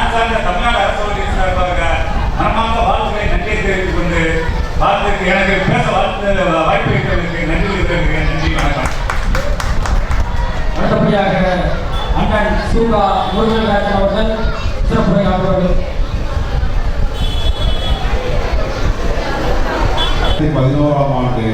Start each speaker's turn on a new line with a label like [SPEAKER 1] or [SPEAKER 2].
[SPEAKER 1] நான் சார்ந்த தமிழ்நாடு அரசு சார்பாக மனமார்ந்த வாழ்த்துக்களை நன்றியை தெரிவித்துக் கொண்டு வாழ்த்துக்கு எனக்கு பேச வாழ்த்து வாய்ப்பு இருக்கிறதுக்கு நன்றி இருக்கிறதுக்கு நன்றி வணக்கம்.
[SPEAKER 2] அடுத்தபடியாக அண்ணன் சூகா முருகன் அவர்கள் சிறப்புரையாற்றுவார்கள்
[SPEAKER 3] பதினோராம் ஆண்டு